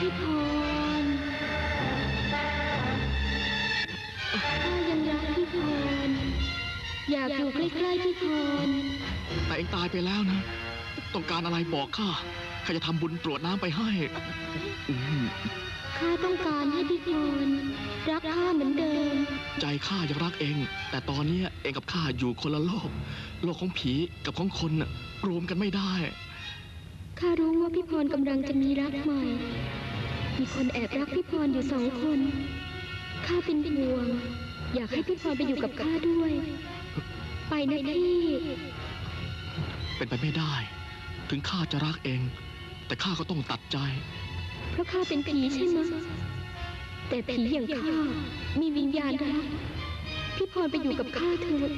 พี่พรข้ายังรักพี่พร อยากอยู่ใกล้ๆพี่พร แต่เองตายไปแล้วนะ ต้องการอะไรบอกข้าข้าจะทำบุญกรวดน้ำไปให้ข้าต้องการให้พี่พรรักข้าเหมือนเดิม ใจข้ายังรักเอง แต่ตอนนี้เองกับข้าอยู่คนละโลก โลกของผีกับของคนน่ะรวมกันไม่ได้ ข้ารู้ว่าพี่พรกำลังจะมีรักใหม่ มีคนแอบรักพี่พรอยู่สองคน ข้าเป็นห่วง อยากให้พี่พรไปอยู่กับข้าด้วย ไปนะพี่ เป็นไปไม่ได้ ถึงข้าจะรักเอง แต่ข้าก็ต้องตัดใจ เพราะข้าเป็นผีใช่ไหมแต่ผีอย่างข้ามีวิญญาณรักพี่พรไปอยู่กับข้าเถอะ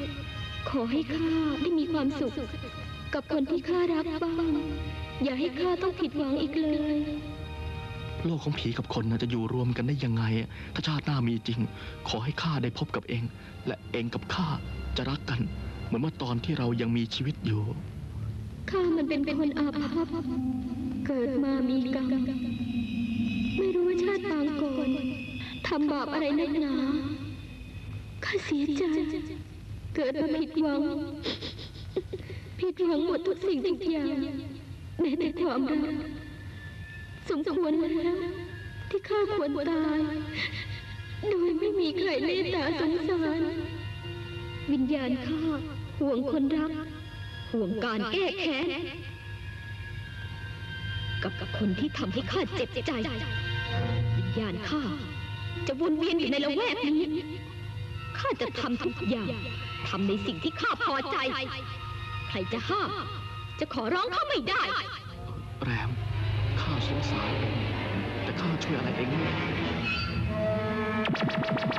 ขอให้ข้าได้มีความสุข กับคนที่ข้ารักบ้าง อย่าให้ข้าต้องผิดหวังอีกเลย โลกของผีกับคนนะจะอยู่รวมกันได้ยังไง ถ้าชาติหน้ามีจริง ขอให้ข้าได้พบกับเอง และเองกับข้าจะรักกัน เหมือนเมื่อตอนที่เรายังมีชีวิตอยู่ ข้ามันเป็นคนอาภัพเกิดมามีกรรม ไม่รู้ว่าชาติปางก่อนทำบาปอะไรนักหนา ข้าเสียใจ เกิดมาผิดหวัง ผิดหวังหมดทุกสิ่งทุกอย่างแม้แต่ความรัก สมควรแล้วที่ข้าควรตาย โดยไม่มีใครเมตตาสงสาร วิญญาณข้าห่วงคนรัก ห่วงการแก้แค้นกับคนที่ทำให้ข้าเจ็บใจ วิญญาณข้าจะวนเวียนอยู่ในละแวกนี้ข้าจะทำทุกอย่างทำในสิ่งที่ข้าพอใจ ใครจะห้าม จะขอร้องข้าไม่ได้ แรม สงสารแต่ข้าช่วยอะไรเองไม่ได้